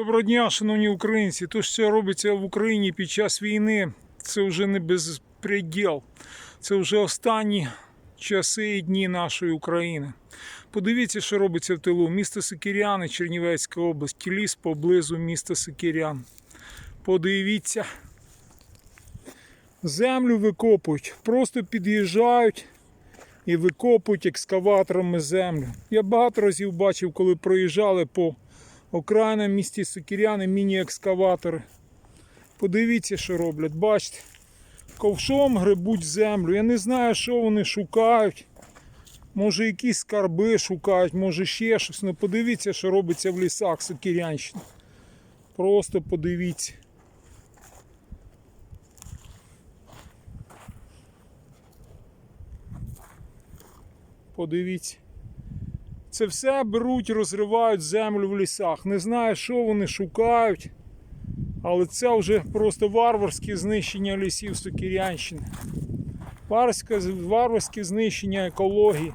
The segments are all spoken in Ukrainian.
Доброго дня, шановні українці. То, що робиться в Україні під час війни, це вже не безпреділ. Це вже останні часи і дні нашої України. Подивіться, що робиться в тилу. Місто Сикіряни, Чернівецька область, ліс поблизу міста Сикірян. Подивіться. Землю викопують, просто під'їжджають і викопують екскаваторами землю. Я багато разів бачив, коли проїжджали по окраїнам місті Сокіряни міні-екскаватори. Подивіться, що роблять. Бачите, ковшом гребуть землю. Я не знаю, що вони шукають. Може, якісь скарби шукають, може ще щось. Ну подивіться, що робиться в лісах Сокірянщини. Просто подивіться. Подивіться. Це все беруть, розривають землю в лісах. Не знаю, що вони шукають, але це вже просто варварське знищення лісів Сокірянщини. Варварське, знищення екології,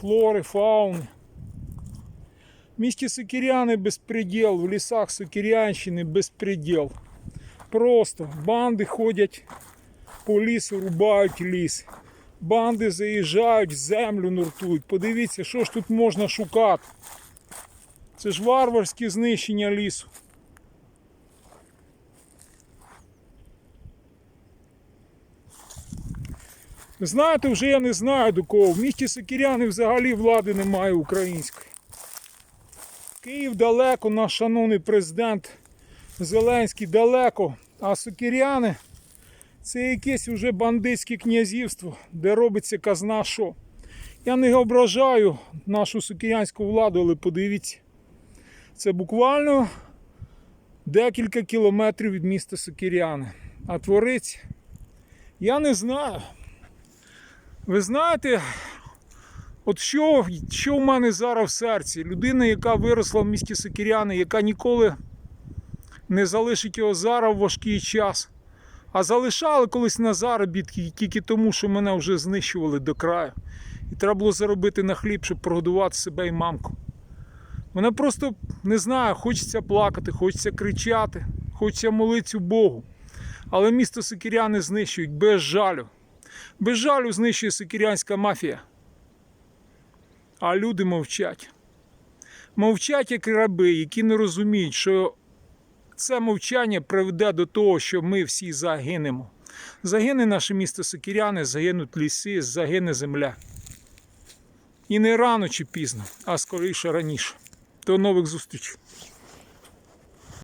флори, фауни. В місті Сокіряни безпреділ, в лісах Сокірянщини безпреділ. Просто банди ходять по лісу, рубають ліс. Банди заїжджають, землю нуртують. Подивіться, що ж тут можна шукати. Це ж варварське знищення лісу. Знаєте, вже я не знаю до кого. В місті Сокіряни взагалі влади немає української. Київ далеко, наш шановний президент Зеленський далеко, а Сокіряни це якесь уже бандитське князівство, де робиться казна що. Я не ображаю нашу сукірянську владу, але подивіться. Це буквально декілька кілометрів від міста Сокіряни. А твориться, я не знаю. Ви знаєте, от що, що в мене зараз в серці? Людина, яка виросла в місті Сокіряни, яка ніколи не залишить його зараз в важкий час. А залишали колись на заробітки тільки тому, що мене вже знищували до краю. І треба було заробити на хліб, щоб прогодувати себе і мамку. Мене просто не знаю, хочеться плакати, хочеться кричати, хочеться молитися Богу. Але місто Сикіряни знищують без жалю. Без жалю знищує сикірянська мафія. А люди мовчать. Мовчать як раби, які не розуміють, що це мовчання приведе до того, що ми всі загинемо. Загине наше місто Сокіряни, загинуть ліси, загине земля. І не рано чи пізно, а скоріше раніше. До нових зустрічей.